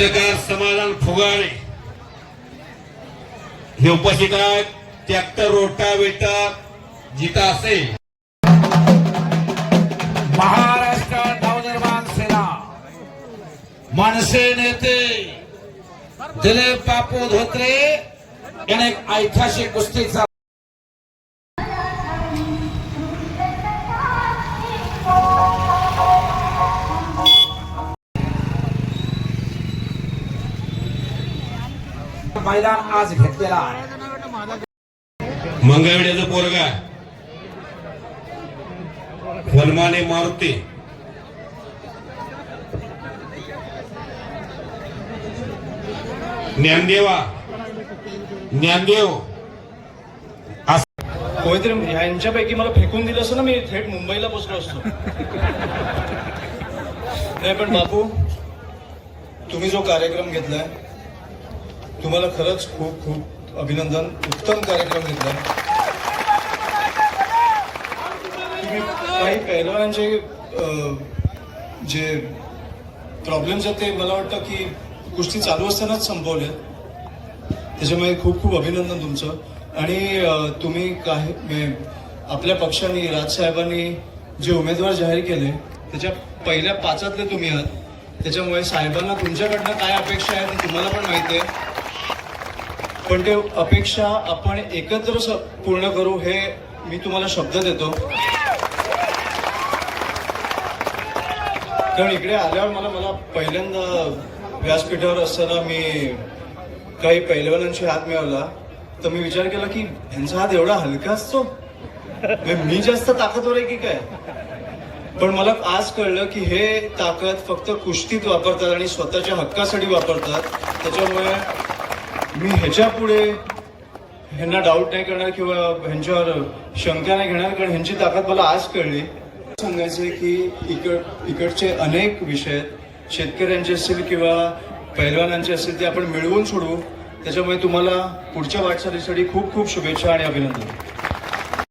पत्रकार समाधान फुगाणे. हे उपस्थित आहेत ट्रॅक्टर रोटावेटर जिता असेल. महाराष्ट्र नवनिर्माण सेना. मनसे नेते दिलीप बापू धोत्रे याने एक ऐतिहासिक कुस्तीचा मैदान आज घेतलेला आहे. मंगळवेड्याचं पोरगा वनमाने मारुती. ज्ञानदेवा. ज्ञानदेव. कोणीतरी यांच्यापैकी मला फेकून दिलं असं ना मी थेट मुंबईला पोचलो असतो. नाही पण बापू तुम्ही जो कार्यक्रम घेतलाय तुम्हाला खरंच खूप खूप अभिनंदन. उत्तम कार्यक्रम घेतला. तुम्ही काही पैलवानांचे जे प्रॉब्लेम्स आहेत ते मला वाटतं की गोष्टी चालू असतानाच संपवल्या त्याच्यामुळे खूप खूप अभिनंदन तुमचं. आणि तुम्ही काही म्हणजे आपल्या पक्षाने राजसाहेबांनी जे उमेदवार जाहीर केले त्याच्या पहिल्या पाचातले तुम्ही आहात. त्याच्यामुळे साहेबांना तुमच्याकडनं काय अपेक्षा आहे ते तुम्हाला पण माहिती आहे. पण ते अपेक्षा आपण एकत्र पूर्ण करू हे मी तुम्हाला शब्द देतो. कारण इकडे आल्यावर मला मला पहिल्यांदा व्यासपीठावर असताना मी काही पैलवानांशी हात मिळवला. तर मी विचार केला की ह्यांचा हात एवढा हलका असतो? म्हणजे मी जास्त ताकदवर आहे की काय? पण मला आज कळलं की हे ताकद फक्त कुस्तीत वापरतात आणि स्वतःच्या हक्कासाठी वापरतात. त्याच्यामुळे मी ह्याच्या पुढे ह्यांना डाऊट नाही करणार किंवा ह्यांच्यावर शंका नाही घेणार कारण ह्यांची ताकद मला आज कळली. सांगायचं की इकड इकडचे अनेक विषय आहेत. शेतकऱ्यांचे असतील किंवा पैलवानांचे असतील ते आपण मिळवून सोडवू. त्याच्यामुळे तुम्हाला पुढच्या वाटचालीसाठी खूप खूप शुभेच्छा आणि अभिनंदन.